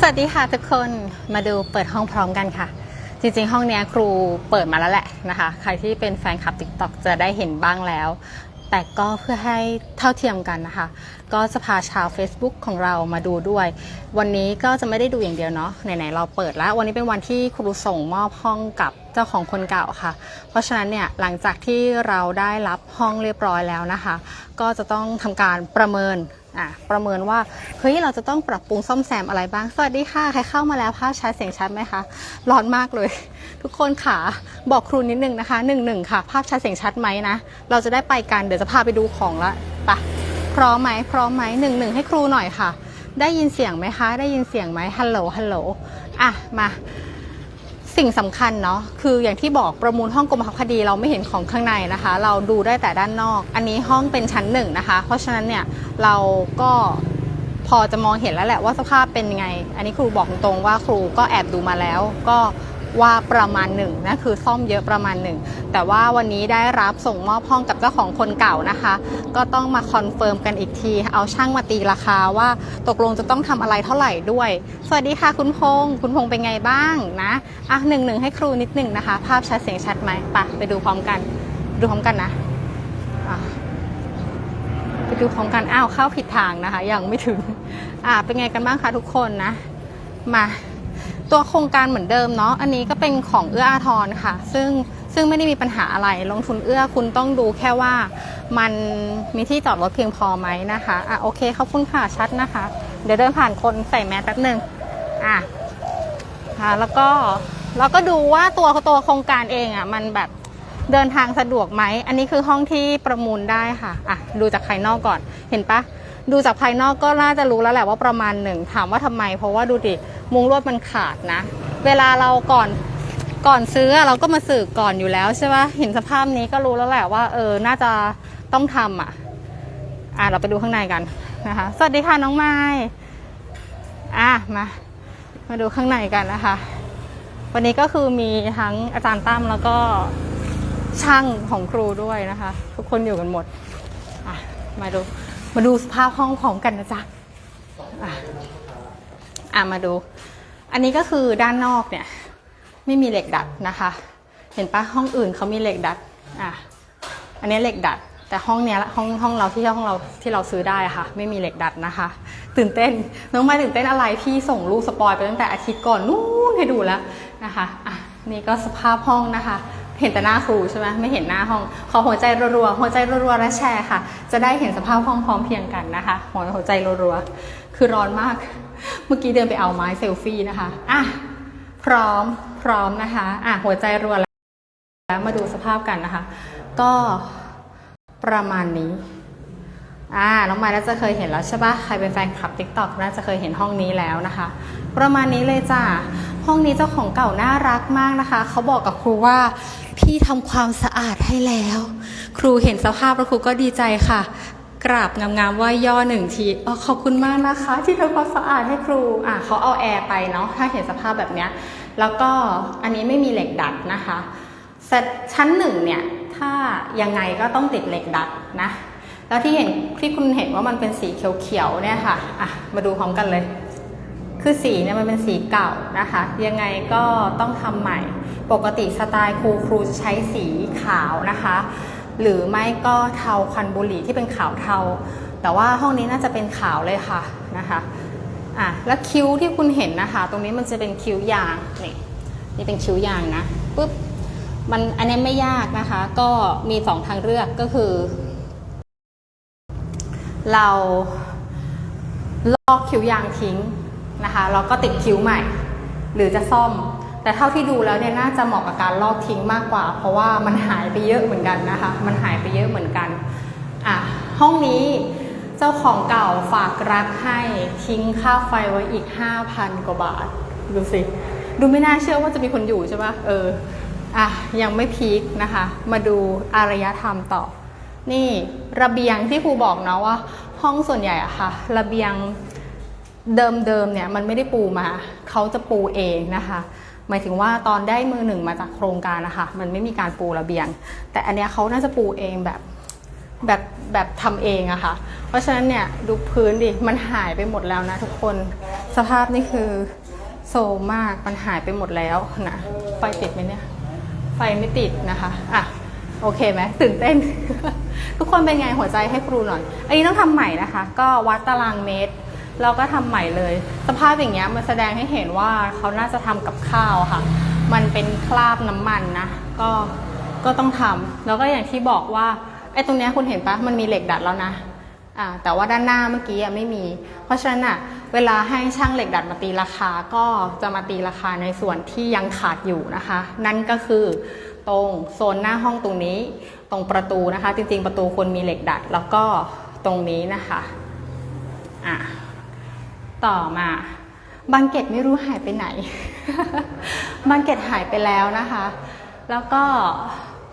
สวัสดีค่ะทุกคนมาดูเปิดห้องพร้อมกันค่ะ จริงๆ ห้องนี้ครูเปิดมาแล้วแหละนะคะ ใครที่เป็นแฟนคลับ TikTok จะได้เห็นบ้างแล้ว แต่ก็เพื่อให้เท่าเทียมกันนะคะ ก็จะพาชาว Facebook ของเรามาดูด้วย วันนี้ก็จะไม่ได้ดูอย่างเดียวเนาะไหนๆเราเปิดแล้ว วันนี้เป็นวันที่ครูส่งมอบห้องกับเจ้าของคนเก่าค่ะ เพราะฉะนั้นเนี่ยหลังจากที่เราได้รับห้องเรียบร้อยแล้วนะคะ ก็จะต้องทำการประเมิน อะประเมินว่าเฮ้ยเราจะต้องปรับปรุงซ่อมแซมอะไรบ้าง สวัสดีค่ะใครเข้ามาแล้วภาพชัดเสียงชัดไหมคะร้อนมากเลย ทุกคนค่ะบอกครูนิดนึงนะคะหนึ่งหนึ่งค่ะ ภาพชัดเสียงชัดไหมนะเราจะได้ไปกันเดี๋ยวจะพาไปดูของละไปะพร้อมไหมพร้อมไหมหนึ่งหนึ่งให้ครูหน่อยค่ะ ได้ยินเสียงไหมคะ ได้ยินเสียงไหมฮัลโหลฮัลโหลอะมา สิ่งสำคัญเนาะคืออย่างที่บอกประมูลห้องกรมบังคับคดีเราไม่เห็นของข้างในนะคะ เราดูได้แต่ด้านนอก อันนี้ห้องเป็นชั้นหนึ่งนะคะ เพราะฉะนั้นเนี่ยเราก็พอจะมองเห็นแล้วแหละว่าสภาพเป็นยังไง อันนี้ครูบอกตรงๆว่าครูก็แอบดูมาแล้ว ก็ ว่าประมาณหนึ่งนะคือซ่อมเยอะประมาณหนึ่งแต่ว่าวันนี้ได้รับส่งมอบห้องกับเจ้าของคนเก่านะคะ ก็ต้องมาคอนเฟิร์มกันอีกที เอาช่างมาตีราคาว่าตกลงจะต้องทำอะไรเท่าไหร่ด้วย สวัสดีค่ะคุณพงษ์คุณพงษ์เป็นไงบ้างนะอะหนึ่งหนึ่งให้ครูนิดหนึ่งนะคะ ภาพชัดเสียงชัดไหมไปไปดูพร้อมกัน ดูพร้อมกันนะอะไปดูพร้อมกันอ้าวเข้าผิดทางนะคะ ยังไม่ถึงอะเป็นไงกันบ้างคะทุกคนนะมา ตัวโครงการเหมือนเดิมเนาะอันนี้ก็เป็นของเอื้ออาทรค่ะ ซึ่งซึ่งไม่ได้มีปัญหาอะไร ลงทุนเอื้อคุณต้องดูแค่ว่ามันมีที่จอดรถเพียงพอไหมนะคะอะโอเคขอบคุณค่ะชัดนะคะ เดี๋ยวเดินผ่านคนใส่แมสแป๊บหนึ่งอะค่ะแล้วก็แล้วก็ดูว่าตัวตัวโครงการเองอะมันแบบเดินทางสะดวกไหม อันนี้คือห้องที่ประมูลได้ค่ะ อะ ดูจากภายนอกก่อน เห็นปะ ดูจากภายนอกก็น่าจะรู้แล้วแหละว่าประมาณหนึ่งถามว่าทำไม เพราะว่าดูดิมุงลวดมันขาดนะ เวลาเราก่อนก่อนซื้อเราก็มาสืบก่อนอยู่แล้วใช่ปะเห็นสภาพนี้ก็รู้แล้วแหละว่า เออน่าจะต้องทำอะ อะเราไปดูข้างในกันนะคะ สวัสดีค่ะน้องไม้อะมา มาดูข้างในกันนะคะ วันนี้ก็คือมีทั้งอาจารย์ตั้มแล้วก็ช่างของครูด้วยนะคะ ทุกคนอยู่กันหมด อะ มาดู มาดูสภาพห้องพร้อมกันนะจ๊ะอะอะมาดู อันนี้ก็คือด้านนอกเนี่ย ไม่มีเหล็กดัดนะคะ เห็นปะห้องอื่นเขามีเหล็กดัดอะอันนี้เหล็กดัด แต่ห้องเนี้ยห้องห้องเราที่ห้องเราที่เราซื้อได้ค่ะ ไม่มีเหล็กดัดนะคะ ตื่นเต้นน้องไม่ตื่นเต้นอะไรพี่ส่งรูปสปอยไปตั้งแต่อาทิตย์ก่อนนู้นให้ดูแล้วนะคะอะนี่ก็สภาพห้องนะคะ เห็นแต่หน้าครูใช่ไหมไม่เห็นหน้าห้อง ขอหัวใจรัวๆหัวใจรัวๆและแชร์ค่ะ จะได้เห็นสภาพห้องพร้อมเพียงกันนะคะหัวหัวใจรัวๆคือร้อนมาก เมื่อกี้เดินไปเอาไม้เซลฟี่นะคะอะพร้อมพร้อมนะคะอะหัวใจรัวแล้วมาดูสภาพกันนะคะ ก็ประมาณนี้อ่าน้องมายน่าจะเคยเห็นแล้วใช่ปะใครเป็นแฟนคลับ TikTok น่าจะเคยเห็นห้องนี้แล้วนะคะ ประมาณนี้เลยจ้า ห้องนี้เจ้าของเก่าน่ารักมากนะคะ เขาบอกกับครูว่า พี่ทำความสะอาดให้แล้ว ครูเห็นสภาพแล้วครูก็ดีใจค่ะ กราบงามๆว่าย่อหนึ่งทีอ๋อขอบคุณมากนะคะ ที่ทำความสะอาดให้ครูอะเขาเอาแอร์ไปเนาะถ้าเห็นสภาพแบบเนี้ยแล้วก็อันนี้ไม่มีเหล็กดัดนะคะชั้นหนึ่งเนี่ยถ้ายังไงก็ต้องติดเหล็กดัดนะแล้วที่เห็นที่คุณเห็นว่ามันเป็นสีเขียวๆเนี่ยค่ะอะมาดูพร้อมกันเลย คือสีเนี่ยมันเป็นสีเก่านะคะ ยังไงก็ต้องทำใหม่ ปกติสไตล์ครูครูจะใช้สีขาวนะคะ หรือไม่ก็เทาควันบุหรี่ที่เป็นขาวเทา แต่ว่าห้องนี้น่าจะเป็นขาวเลยค่ะนะคะอะแล้วคิ้วที่คุณเห็นนะคะ ตรงนี้มันจะเป็นคิ้วยางนี่นี่เป็นคิ้วยางนะปุ๊บมันอันนี้ไม่ยากนะคะ ก็มีสองทางเลือกก็คือ เราลอกคิ้วยางทิ้ง นะคะแล้วก็ติดคิ้วใหม่ หรือจะซ่อม แต่เท่าที่ดูแล้วเนี่ยน่าจะเหมาะกับการลอกทิ้งมากกว่า เพราะว่ามันหายไปเยอะเหมือนกันนะคะ มันหายไปเยอะเหมือนกันอะห้องนี้เจ้าของเก่าฝากรักให้ทิ้งค่าไฟไว้อีก 5,000 กว่าบาท ดูสิ ดูไม่น่าเชื่อว่าจะมีคนอยู่ใช่ปะเอออะยังไม่พีคนะคะ มาดูอารยธรรมต่อ นี่ระเบียงที่ครูบอกเนาะว่า ห้องส่วนใหญ่อะค่ะ ระเบียง เดิมๆเนี่ยมันไม่ได้ปูมาเขาจะปูเองนะคะ หมายถึงว่าตอนได้มือหนึ่งมาจากโครงการนะคะมันไม่มีการปูระเบียง แต่อันเนี้ยเขาน่าจะปูเองแบบแบบแบบทำเองอะค่ะ เพราะฉะนั้นเนี่ยดูพื้นดิมันหายไปหมดแล้วนะทุกคนสภาพนี่คือโซมมากมันหายไปหมดแล้วนะไฟติดไหมเนี่ยไฟไม่ติดนะคะอะโอเคไหมตื่นเต้น ทุกคนเป็นไงหัวใจให้ครูหน่อย อันนี้ต้องทำใหม่นะคะ ก็วัดตารางเมตร เราก็ทำใหม่เลย สภาพอย่างเงี้ยมันแสดงให้เห็นว่าเขาน่าจะทำกับข้าวค่ะ มันเป็นคราบน้ำมันนะ ก็ก็ต้องทำแล้วก็อย่างที่บอกว่าไอ้ตรงเนี้ยคุณเห็นปะมันมีเหล็กดัดแล้วนะอ่าแต่ว่าด้านหน้าเมื่อกี้ไม่มี เพราะฉะนั้นอะเวลาให้ช่างเหล็กดัดมาตีราคาก็จะมาตีราคาในส่วนที่ยังขาดอยู่นะคะ นั่นก็คือตรงโซนหน้าห้องตรงนี้ ตรงประตูนะคะ จริงๆประตูควรมีเหล็กดัด แล้วก็ตรงนี้นะคะอะ ต่อมาบานเกตไม่รู้หายไปไหน บานเกตหายไปแล้วนะคะ แล้วก็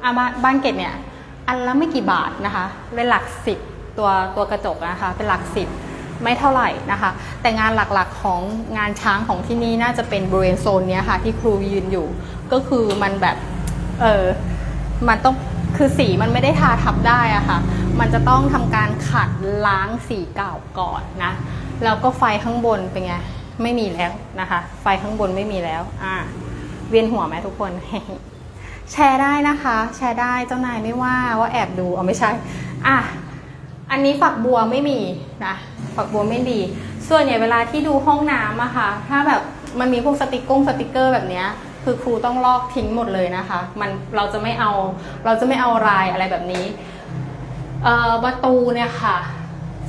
อาบานบานเกตเนี่ยอันละไม่กี่บาทนะคะเป็นหลักสิบตัวตัวกระจกนะคะ เป็นหลักสิบไม่เท่าไหร่นะคะ แต่งานหลักๆของงานช้างของที่นี่น่าจะเป็นบริเวณโซนนี้ค่ะ ที่ครูยืนอยู่ ก็คือมันแบบเออมันต้องคือสีมันไม่ได้ทาทับได้อะค่ะ มันจะต้องทำการขัดล้างสีเก่าก่อนนะ แล้วก็ไฟข้างบนเป็นไงไม่มีแล้วนะคะ ไฟข้างบนไม่มีแล้ว อ่า เวียนหัวไหมทุกคน แชร์ได้นะคะ แชร์ได้เจ้านายไม่ว่าว่าแอบดูเอาไม่ใช่ อะอันนี้ฝักบัวไม่มีนะฝักบัวไม่ดี ส่วนใหญ่เวลาที่ดูห้องน้ำอะค่ะ ถ้าแบบมันมีพวกสติกกงสติกเกอร์แบบเนี้ยคือครูต้องลอกทิ้งหมดเลยนะคะ มันเราจะไม่เอาเราจะไม่เอาลายอะไรแบบนี้ เอ่อประตูเนี่ยค่ะ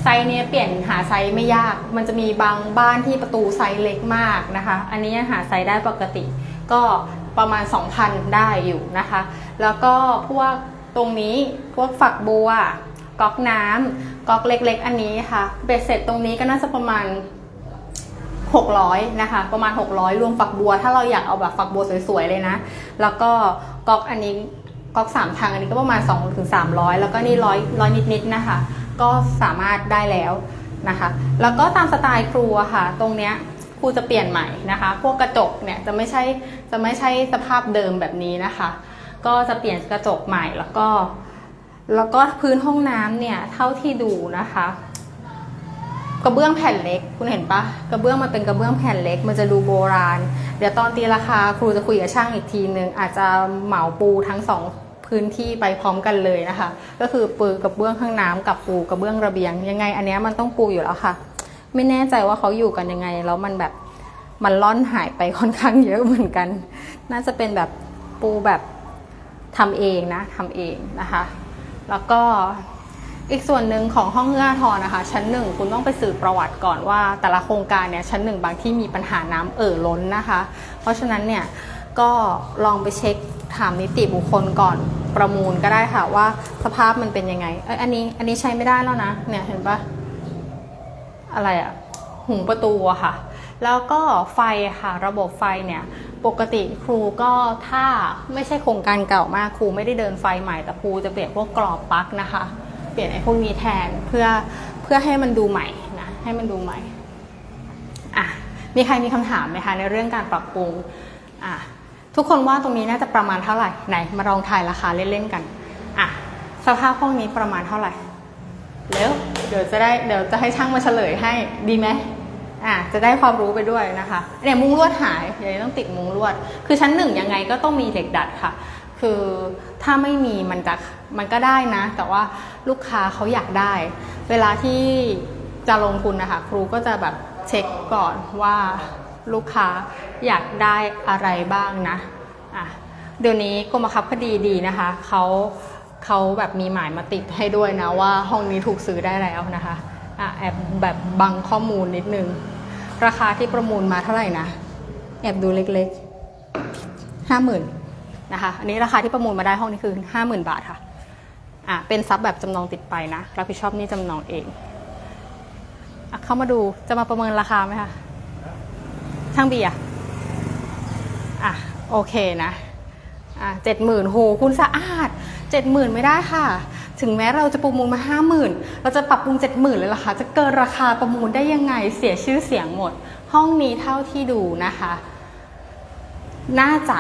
ไซส์เนี้ยเปลี่ยนหาไซส์ไม่ยาก มันจะมีบางบ้านที่ประตูไซส์เล็กมากนะคะ อันนี้ยังหาไซส์ได้ปกติ ก็ประมาณ 2,000 ได้อยู่นะคะ แล้วก็พวกตรงนี้พวกฝักบัวก๊อกน้ำก๊อกเล็กๆ อันนี้ค่ะ เบ็ดเสร็จตรงนี้ก็น่าจะประมาณ 600 นะคะ ประมาณ 600 รวมฝักบัว ถ้าเราอยากเอาแบบฝักบัวสวยๆ เลยนะ แล้วก็ก๊อกอันนี้ก๊อกสามทางอันนี้ก็ประมาณ2ถึง300 แล้วก็นี่ร้อยร้อยนิดๆ นะคะ ก็สามารถได้แล้วนะคะ แล้วก็ตามสไตล์ครูค่ะ ตรงเนี้ยครูจะเปลี่ยนใหม่นะคะ พวกกระจกเนี่ยจะไม่ใช่จะไม่ใช่สภาพเดิมแบบนี้นะคะ ก็จะเปลี่ยนกระจกใหม่แล้วก็ แล้วก็พื้นห้องน้ำเนี่ยเท่าที่ดูนะคะ กระเบื้องแผ่นเล็ก คุณเห็นปะกระเบื้องมันเป็นกระเบื้องแผ่นเล็ก มันจะดูโบราณ เดี๋ยวตอนตีราคาครูจะคุยกับช่างอีกทีนึงอาจจะเหมาปูทั้งสอง พื้นที่ไปพร้อมกันเลยนะคะ ก็คือปูกระเบื้องข้างน้ำกับปูกระเบื้องระเบียง ยังไงอันนี้มันต้องปูอยู่แล้วค่ะ ไม่แน่ใจว่าเขาอยู่กันยังไง แล้วมันแบบมันล่อนหายไปค่อนข้างเยอะเหมือนกัน น่าจะเป็นแบบปูแบบทำเองนะทำเองนะคะ แล้วก็อีกส่วนหนึ่งของห้องเอื้อทรนะคะ ชั้นหนึ่งคุณต้องไปสืบประวัติก่อนว่า แต่ละโครงการเนี่ยชั้นหนึ่งบางที่มีปัญหาน้ำเอ่อล้นนะคะ เพราะฉะนั้นเนี่ยก็ลองไปเช็คถามนิติบุคคลก่อน ประมูลก็ได้ค่ะว่าสภาพมันเป็นยังไงเอยอันนี้อันนี้ใช้ไม่ได้แล้วนะ เนี่ยเห็นปะอะไรอะหุงประตูอะค่ะ แล้วก็ไฟค่ะระบบไฟเนี่ยปกติครูก็ถ้าไม่ใช่โครงการเก่ามากครูไม่ได้เดินไฟใหม่แต่ครูจะเปลี่ยนพวกกรอบปลั๊กนะคะ เปลี่ยนไอ้พวกนี้แทนเพื่อเพื่อให้มันดูใหม่นะให้มันดูใหม่อะมีใครมีคำถามไหมคะในเรื่องการปรับปรุงอะ ทุกคนว่าตรงนี้น่าจะประมาณเท่าไหร่ไหน มาลองทายราคาเล่นๆกันอะสภาพห้องนี้ประมาณเท่าไหร่เร็วเดี๋ยวจะได้เดี๋ยวจะให้ช่างมาเฉลยให้ดีไหมอะจะได้ความรู้ไปด้วยนะคะเนี่ยมุ้งลวดหายอย่าต้องติดมุ้งลวด คือชั้นหนึ่งยังไงก็ต้องมีเหล็กดัดค่ะ คือถ้าไม่มีมันจะมันก็ได้นะ แต่ว่าลูกค้าเขาอยากได้ เวลาที่จะลงทุนนะคะ ครูก็จะแบบเช็คก่อนว่า ลูกค้าอยากได้อะไรบ้างนะอะเดี๋ยวนี้กรมบังคับคดีดีนะคะเขาเขาแบบมีหมายมาติดให้ด้วยนะว่าห้องนี้ถูกซื้อได้แล้วนะคะอะแอบแบบบังข้อมูลนิดนึง ราคาที่ประมูลมาเท่าไหร่นะ แอบดูเล็กๆห้าหมื่นนะคะ อันนี้ราคาที่ประมูลมาได้ห้องนี้คือห้าหมื่นบาทค่ะ อะ เป็นซับแบบจำนองติดไปนะ รับผิดชอบนี่จำนองเองอะเข้ามาดูจะมาประเมินราคาไหมคะ ช่างเบียร์อะโอเคนะอะเจ็ดหมื่นโหคุณสะอาดเจ็ดหมื่นไม่ได้ค่ะ ถึงแม้เราจะประมูลมาห้าหมื่นเราจะปรับปรุงเจ็ดหมื่นเลยล่ะคะจะเกินราคาประมูลได้ยังไงเสียชื่อเสียงหมด ห้องนี้เท่าที่ดูนะคะ น่าจะ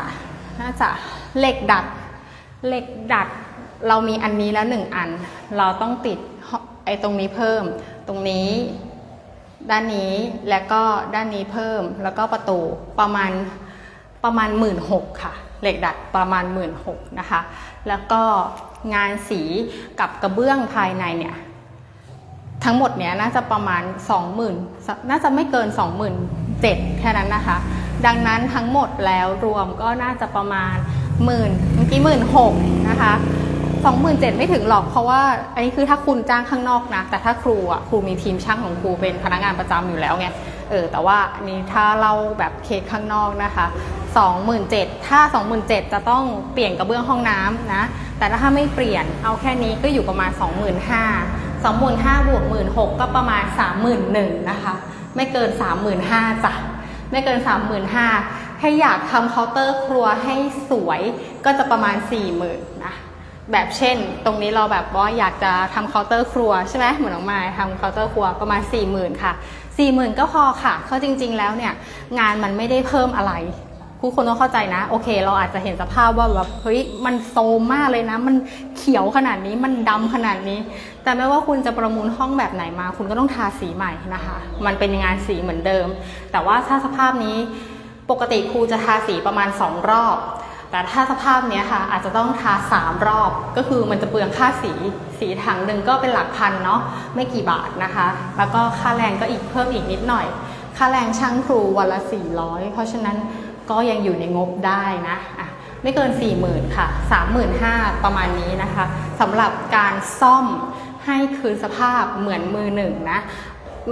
น่าจะเหล็กดัดเหล็กดัดเรามีอันนี้แล้วหนึ่งอัน เราต้องติดไอ้ตรงนี้เพิ่มตรงนี้ ด้านนี้แล้วก็ด้านนี้เพิ่มแล้วก็ประตูประมาณประมาณ 1 6ื่นค่ะ เหล็กดัดประมาณ 1 6ื่นนะคะ แล้วก็งานสีกับกระเบื้องภายในเนี่ยทั้งหมดเนี้ยน่าจะประมาณ 20,000 น่าจะไม่เกิน 27,000แค่นั้นนะคะ ดังนั้นทั้งหมดแล้วรวมก็น่าจะประมาณหมื่นเมื่อกี้หมื่นหกนะคะ สองหมื่นเจ็ดไม่ถึงหรอกเพราะว่าอันนี้คือถ้าคุณจ้างข้างนอกนะ แต่ถ้าครูอะครูมีทีมช่างของครูเป็นพนักงานประจำอยู่แล้วไงเออแต่ว่านี้ถ้าเราแบบเคสข้างนอกนะคะ27,000ถ้า 27,000จะต้องเปลี่ยนกระเบื้องห้องน้ำนะ แต่ถ้าไม่เปลี่ยนเอาแค่นี้ก็อยู่ประมาณ 25,000 25,000บวก16,000ก็ประมาณ 31,000นะคะ ไม่เกิน 35,000จ้ะไม่เกิน 35,000ให้อยากทำเคาน์เตอร์ครัวให้สวยก็จะประมาณ 40,000นะ แบบเช่น ตรงนี้เราแบบว่าอยากจะทำเคาน์เตอร์ครัวใช่ไหมเหมือนน้องไม้ทำเคาน์เตอร์ครัวประมาณ40,000ค่ะ40,000ก็พอค่ะเพราะจริง ๆ แล้วเนี่ยงานมันไม่ได้เพิ่มอะไรผู้คนต้องเข้าใจนะ โอเค เราอาจจะเห็นสภาพว่าแบบเฮ้ยมันโซมมากเลยนะ มันเขียวขนาดนี้มันดำขนาดนี้ แต่ไม่ว่าคุณจะประมูลห้องแบบไหนมา คุณก็ต้องทาสีใหม่นะคะ มันเป็นงานสีเหมือนเดิม แต่ว่าถ้าสภาพนี้ปกติครูจะทาสีประมาณ 2 รอบ แต่ถ้าสภาพเนี้ยค่ะ อาจจะต้องทา 3 รอบ ก็คือมันจะเปลืองค่าสี สีถังหนึ่งก็เป็นหลักพันเนาะ ไม่กี่บาทนะคะ แล้วก็ค่าแรงก็อีกเพิ่มอีกนิดหน่อย ค่าแรงช่างครูวันละ 400 เพราะฉะนั้นก็ยังอยู่ในงบได้นะะไม่เกิน 40,000 ค่ะ 35,000 ประมาณนี้นะคะสำหรับการซ่อมให้คืนสภาพเหมือนมือหนึ่งนะ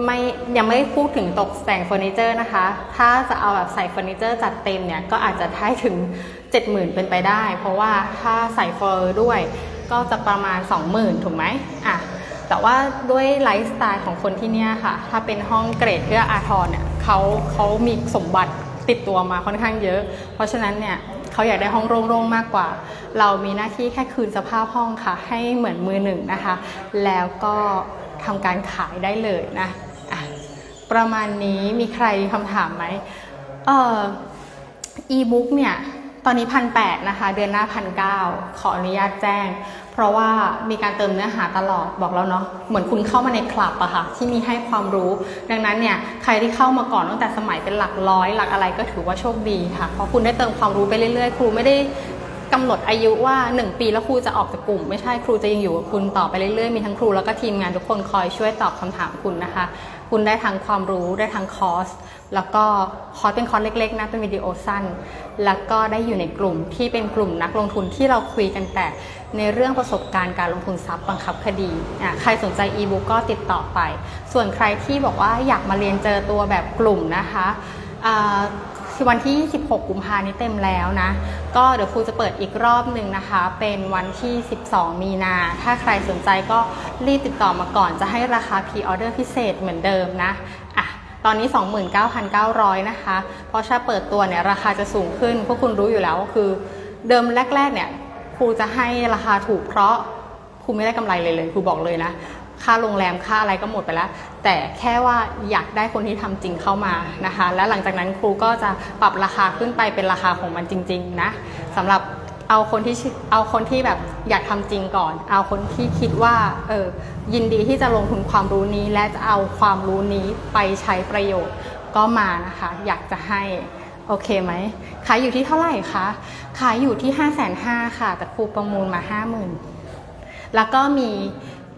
ไม่ยังไม่พูดถึงตกแต่งเฟอร์นิเจอร์นะคะ ถ้าจะเอาแบบใส่เฟอร์นิเจอร์จัดเต็มเนี่ยก็อาจจะได้ถึง 70,000 เป็นไปได้ เพราะว่าถ้าใส่เฟอร์ด้วยก็จะประมาณ 20,000 ถูกไหมอะแต่ว่าด้วยไลฟ์สไตล์ของคนที่เนี่ยค่ะ ถ้าเป็นห้องเกรดเพื่ออาทรเนี่ยเขาเขามีสมบัติติดตัวมาค่อนข้างเยอะ เพราะฉะนั้นเนี่ยเขาอยากได้ห้องโล่งๆมากกว่า เรามีหน้าที่แค่คืนสภาพห้องค่ะ ให้เหมือนมือหนึ่งนะคะ แล้วก็ ทำการขายได้เลยนะะประมาณนี้มีใครคำถามไหมเอ่ออีบุ๊กเนี่ยตอนนี้พันแนะคะ เดือนหน้าพันเขออนุญาตแจ้ง เพราะว่ามีการเติมเนื้อหาตลอดบอกแล้วเนาะเหมือนคุณเข้ามาในคลับอะค่ะ ที่มีให้ความรู้ ดังนั้นเนี่ยใครที่เข้ามาก่อนตั้งแต่สมัยเป็นหลักร้อย หลักอะไรก็ถือว่าโชคดีค่ะ เพราะคุณได้เติมความรู้ไปเรื่อยๆ ครูไม่ได้ กำหนดอายุว่า 1 ปีแล้วครูจะออกจากกลุ่ม ไม่ใช่ครูจะยังอยู่กับคุณต่อไปเรื่อยๆ มีทั้งครูแล้วก็ทีมงานทุกคนคอยช่วยตอบคำถามคุณนะคะ คุณได้ทั้งความรู้ได้ทั้งคอร์สแล้วก็คอร์สเป็นคอร์สเล็กๆนะเป็นวิดีโอสั้น แล้วก็ได้อยู่ในกลุ่มที่เป็นกลุ่มนักลงทุนที่เราคุยกันแต่ในเรื่องประสบการณ์การลงทุนทรัพย์บังคับคดีอะใครสนใจอีบุ๊กก็ติดต่อไป ส่วนใครที่บอกว่าอยากมาเรียนเจอตัวแบบกลุ่มนะคะ อ่าวันที่ 16 กุมภานี้เต็มแล้วนะ ก็เดี๋ยวครูจะเปิดอีกรอบหนึ่งนะคะ เป็นวันที่ 12 มีนา ถ้าใครสนใจก็รีบติดต่อมาก่อนจะให้ราคาพรีออเดอร์พิเศษเหมือนเดิมนะอะตอนนี้ 29,900 นะคะ เพราะถ้าเปิดตัวเนี่ยราคาจะสูงขึ้น พวกคุณรู้อยู่แล้วก็คือเดิมแรก ๆ เนี่ยครูจะให้ราคาถูกเพราะครูไม่ได้กำไรเลยเลยครูบอกเลยนะ ค่าโรงแรมค่าอะไรก็หมดไปแล้ว แต่แค่ว่าอยากได้คนที่ทำจริงเข้ามานะคะ แล้วหลังจากนั้นครูก็จะปรับราคาขึ้นไปเป็นราคาของมันจริง ๆ นะสำหรับเอาคนที่เอาคนที่แบบอยากทำจริงก่อน เอาคนที่คิดว่าเออยินดีที่จะลงทุนความรู้นี้ และจะเอาความรู้นี้ไปใช้ประโยชน์ก็มานะคะ อยากจะให้โอเคไหมขายอยู่ที่เท่าไหร่คะขายอยู่ที่ 5 5 0 0 0ค่ะ แต่ครูประมูลมา 50,000 แล้วก็มี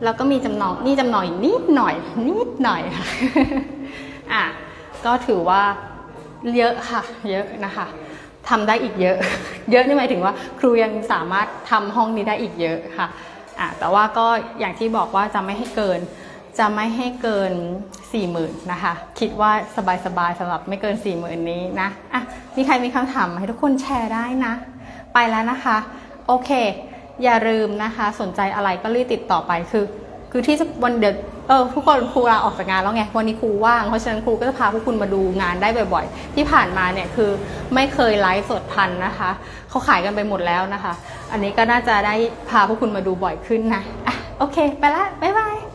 แล้วก็มีจำนองนี่จำนองอีกนิดหน่อย นิดหน่อยค่ะอะก็ถือว่าเยอะค่ะ เยอะนะคะทำได้อีกเยอะ เยอะนี่หมายถึงว่า ครูยังสามารถทำห้องนี้ได้อีกเยอะค่ะอะแต่ว่าก็อย่างที่บอกว่าจะไม่ให้เกินจะไม่ให้เกิน 40,000นะคะ คิดว่าสบายๆสำหรับไม่เกิน 40,000นี้นะอะมีใครมีคำถามให้ทุกคนแชร์ได้นะ ไปแล้วนะคะ โอเค อย่าลืมนะคะ สนใจอะไรก็รีบติดต่อไปคือ คือที่จะวันเดียวเออทุกคนครูลาออกจากงานแล้วไงวันนี้ครูว่างเพราะฉะนั้นครูก็จะพาพวกคุณมาดูงานได้บ่อยๆ ที่ผ่านมาเนี่ยคือไม่เคยไลฟ์สดทันนะคะเขาขายกันไปหมดแล้วนะคะ อันนี้ก็น่าจะได้พาพวกคุณมาดูบ่อยขึ้นนะอะโอเค ไปละบ๊ายบาย